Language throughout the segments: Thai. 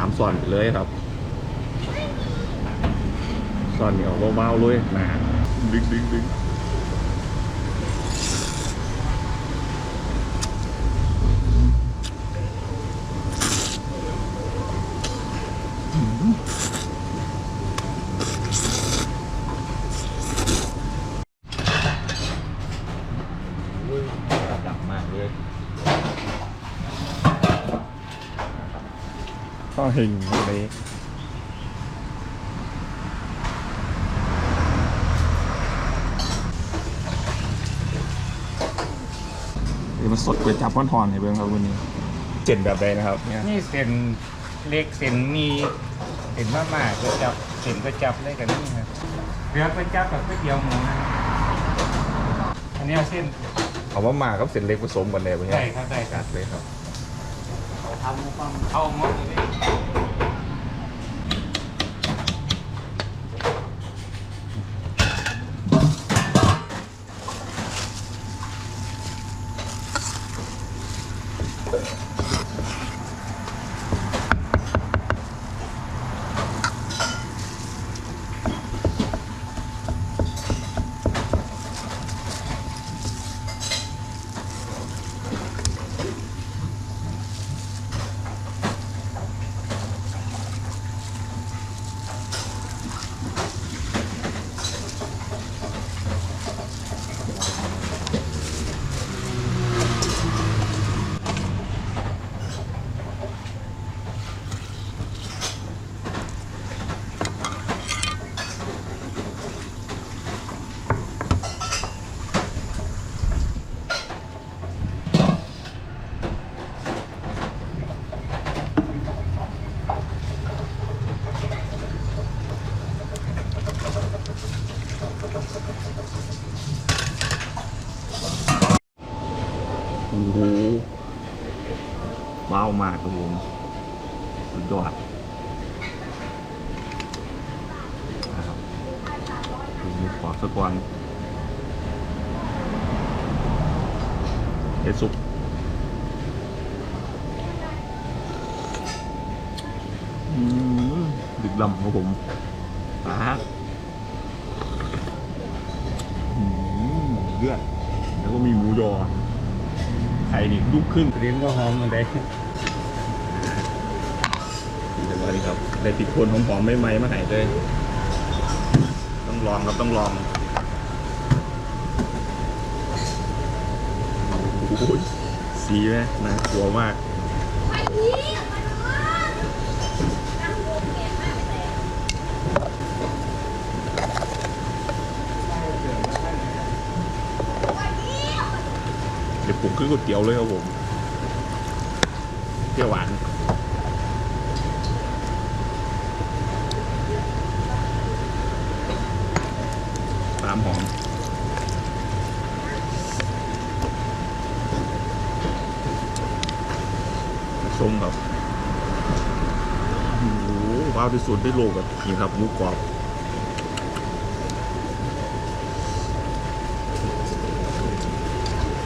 ามส่วนไปเลยครับส่วนเหนียวเบาๆเลยนะดึงดึงดึงดังมากเลยข้อ หิงเลยนี่มันสดก๋วยจับก้อนทอนให้เบิ่งครับวันนี้ เจ็ดแบบใดนะครับเนี่ยนี่เส้นเล็กเส้นมีเส้นมากๆก็จับเส้นก็จับได้กันนี่ครับเรือก็จับกับก๋วยเตี๋ยวหมูนะครับอันนี้เอาเส้นเอาว่ามาครับเส้นเล็กผสมกันเลยวันนี้ได้ครับได้คจัรับดเลยครับ ทำความเอาหม ว้าวมากครับผมสุดยอดนะครับดูมูกรอสักวันเฮ็ดซุปอืมดึกดำครับผมปาอืมเลือดแล้วก็มีหมูยอ ไข่นี่ลุกขึ้นลิ้นก็หอมเหมือนเดิมเดี๋ยวนี้ครับได้ติดคนหอมๆไม่ไหมมาไหนเลย ต้องลองครับต้องลองโอ้ยสีไหมน่ากลัวมาก เดี๋ยว ปรุงขึ้นก๋วยเตี๋ยวเลยครับผมเปรี้ยวหวานตามหอมส้มครับโอ้โหว้าวที่สุดได้โลกแบบนี่ครับหมูกรอบ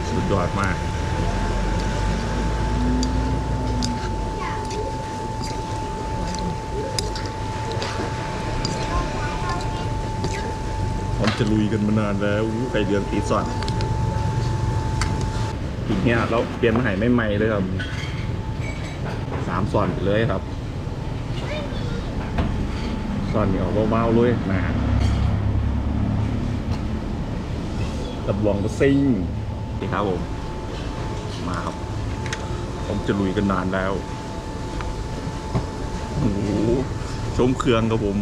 สุด ยอดมาก ผมจะลุยกันมานานแล้วไก่เดืองตีสอนอีกเนี้ยเราเปลี่ยนมาใหายไม่ใหม่เลยครับสามสอนเลยครับสอนเหนียวเบาๆเลยนะตับรองก็ซิ่ง นี่ครับผมมาครับ ผมจะลุยกันนานแล้วโอ้โหชมเครื่องครับผม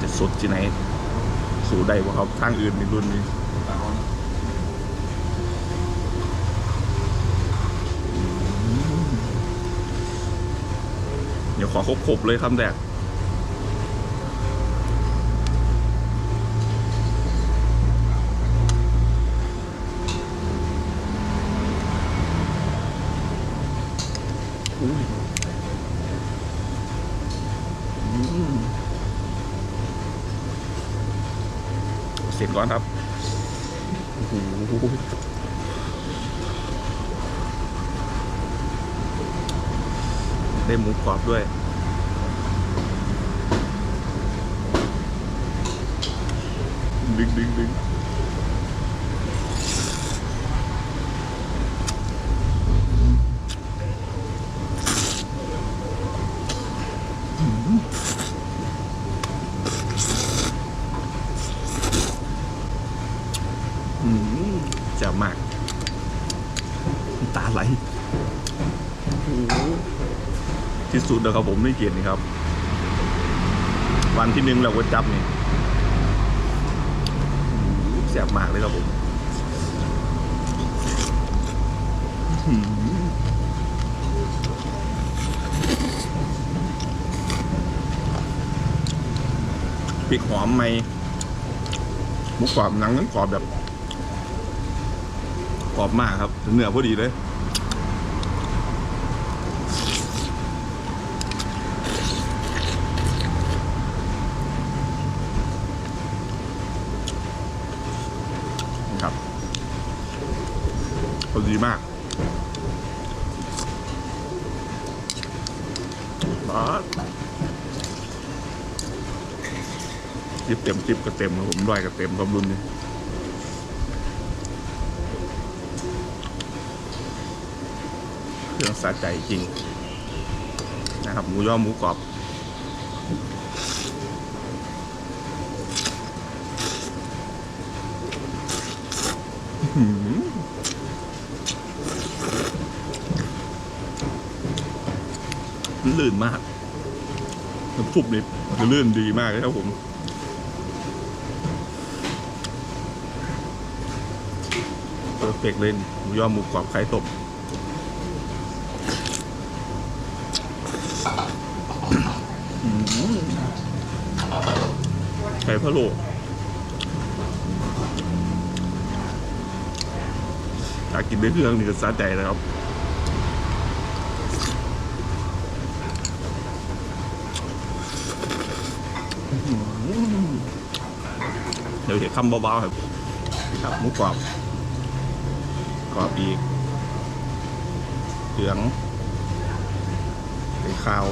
จะสดที่ไหน สู่ได้ว่าครับทางอื่นในรุ่นนี้เดี๋ยวขอครบๆเลยคำแรก อุ้ยเสร็จก่อนครับได้หมูกรอบด้วยดึงดึงดึงอืม แจ่บมาก ตาไหลที่สุดแล้วครับผมไม่เกียดนี่ครับ วันที่หนึ่งเราก็จับนี่แซ่บมากเลยครับผมอื้อหือพริกหอมไหมหมูกรอบหนังนั้นกรอบแบบ กรอบมากครับเนื้อพอดีเลยครับพอดีมากบาสจิบเต็มจิบก็เต็มครับผมด้วยก็เต็มครับรุ่น เครื่องสะใจจริงนะครับหมูย่อหมูกรอบลื่นมากน้ำซุปนี่ลื่นดีมากเลยครับผมเพอร์เฟกเลยหมูย่อหมูกรอบไข่ตบ ไข่พะโล้ถ้ากินด้วยเครื่องนี่ก็สะใจนะครับเดี๋ยวเห็นคำเบาๆครับครับหมูกรอบกรอบอีกเหลืองไข่ขาว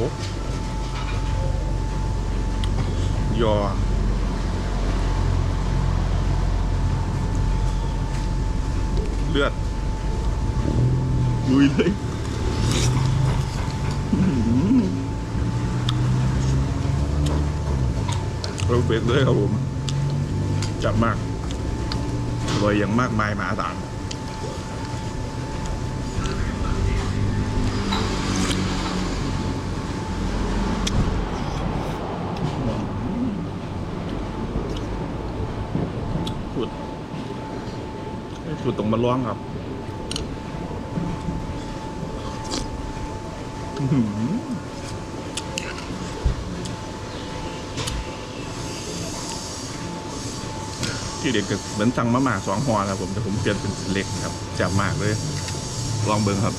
ยอ เลือดลุยเลยเราเบรกเลยครับผม จับมากอร่อยอย่างมากมายมหาศาล สุดตรงมาล้วงครับที่เด็กก็เหมือนสั่งมะหมาสองห่อนะครับผมแต่ผมเปลี่ยนเป็นเล็กครับจับมากเลย ลองเบิ้งครับ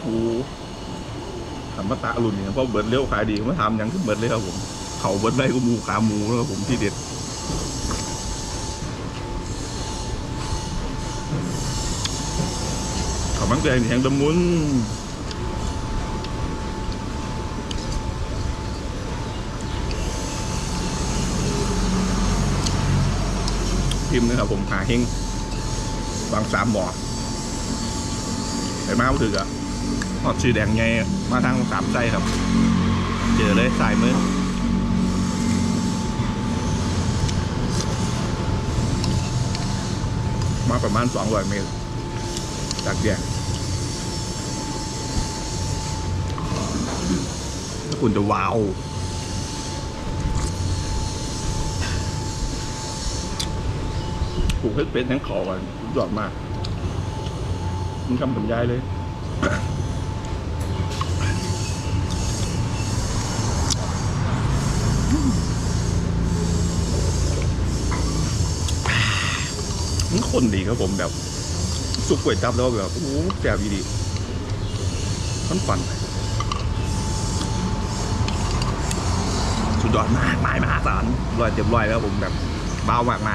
โอ้ ธรรมตะรุ่นเนี่ยเพราะเบิร์ดเลี้ยวขายดีมาทำยังขึ้นเบิร์ดเลยครับผมเขาเบิร์ดได้ก็มูขาหมูแล้วครับผมที่เด็ดเขามังแดงนี่แห้งละมุนพิมพ์นะครับผมหาเฮงบางสามบ่อไปมาบ่ถึกอะ ทอดชื่อแดงไงมาทางสามใจครับ เจอเลยสายมือมาประมาณสองร้อยเมตรจากแยกถ้าคุณจะว้าวผูกให้เป็นทั้งคอกันสุดยอดมากมันคำบรรยายเลย มันคนดีครับผมแบบสุกก๋วยจับแล้วแบบโอ้โหแซ่บดีมันฝันสุดยอดมากหมายมหาศาลร้อยเต็มร้อยแล้วผมแบบเบามากมาก